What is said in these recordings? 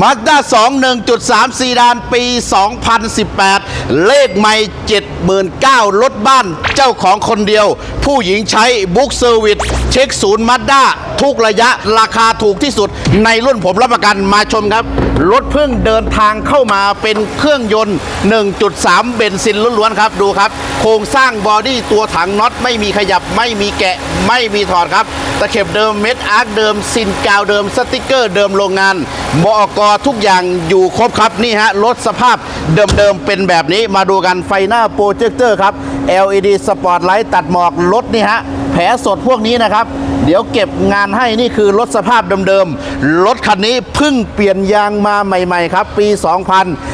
มาสด้า2 1.3 ซีดานปี 2018 เลขไม่ 79,000รถบ้านเจ้าของคนเดียว ผู้หญิงใช้บุ๊กเซอร์วิสเช็คศูนย์มาด้า ทุกระยะราคาถูกที่สุด ในรุ่นผมรับประกันมาชมครับ รถเพิ่งเดินทางเข้ามาเป็นเครื่องยนต์ 1.3 เบนซินล้วนๆครับ ดูครับ โครงสร้างบอดี้ตัวถังน็อตไม่มีขยับไม่มีแกะไม่มีถอดครับ ตะเข็บเดิมเม็ดอาร์คเดิมซินกาวเดิมสติกเกอร์เดิมโรงงานมอกทุกอย่างอยู่ครบครับนี่ฮะรถสภาพเดิมๆเป็นแบบนี้มาดูกันไฟหน้าโปรเจคเตอร์ครับ LED สปอตไลท์ตัดหมอกรถนี่ฮะ แผลสดพวกนี้นะครับ เดี๋ยวเก็บงานให้นี่คือรถสภาพเดิมๆรถคันนี้เพิ่งเปลี่ยนยางมาใหม่ ๆ ครับ ปี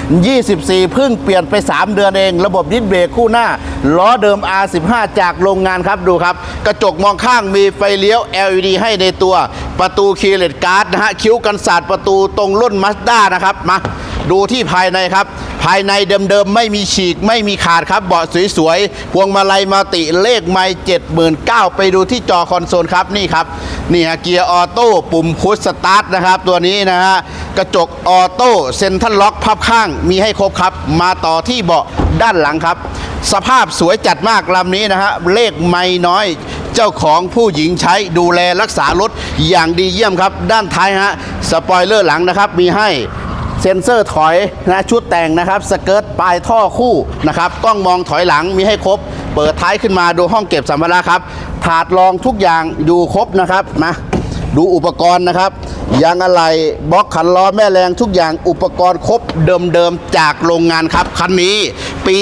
2024 เพิ่งเปลี่ยนไป 3 เดือนเอง ระบบดิสเบรกคู่หน้าล้อเดิม R15 จากโรงงานครับดูครับ กระจกมองข้างมีไฟเลี้ยว LED ให้ในตัวประตูคีย์เลสการ์ดนะฮะคิ้วกันศาสตร์ประตูตรงรุ่นมาสด้านะครับมา ดูที่ภายในครับ ภายในเดิมๆ ไม่มีฉีกไม่มีขาดครับ เบาะสวยๆ พวงมาลัยมาติเลขไม่เจ็ดหมื่นเก้าไปดูที่จอคอนโซลครับนี่ครับนี่ฮะเกียร์ออโต้ปุ่มพุชสตาร์ทนะครับตัวนี้นะฮะกระจกออโต้เซ็นทรัลล็อกพับข้างมีให้ครบครับ มาต่อที่เบาะด้านหลังครับ สภาพสวยจัดมากลำนี้นะฮะเลขไม่น้อยเจ้าของผู้หญิงใช้ดูแลรักษารถอย่างดีเยี่ยมครับ ด้านท้ายฮะสปอยเลอร์หลังนะครับมีให้ เซ็นเซอร์ถอยนะชุดแต่งนะครับ สเกิร์ตปลายท่อคู่นะครับกล้องมองถอยหลังมีให้ครบ เปิดท้ายขึ้นมาดูห้องเก็บสัมภาระครับ ถาดรองทุกอย่างอยู่ครบนะครับมาดูอุปกรณ์นะครับยางอะไหล่บล็อกขันล้อแม่แรงทุกอย่างอุปกรณ์ครบเดิมๆจากโรงงานครับ คันนี้ปี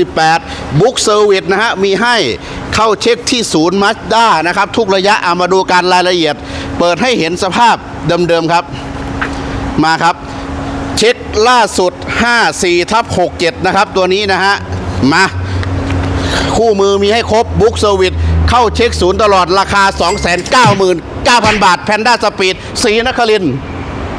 2018 บุ๊กเซอร์วิสนะฮะ มีให้เข้าเช็คที่ศูนย์มาสด้านะครับ ทุกระยะเอามาดูการรายละเอียด เปิดให้เห็นสภาพเดิมๆครับ มาครับ เช็คล่าสุด 54ทับ67 นะครับ ตัวนี้นะฮะ มา คู่มือมีให้ครบบุ๊กเซอร์วิสเข้าเช็คศูนย์ตลอดราคา 299,000บาทแพนด้าสปีดสีนครินทร์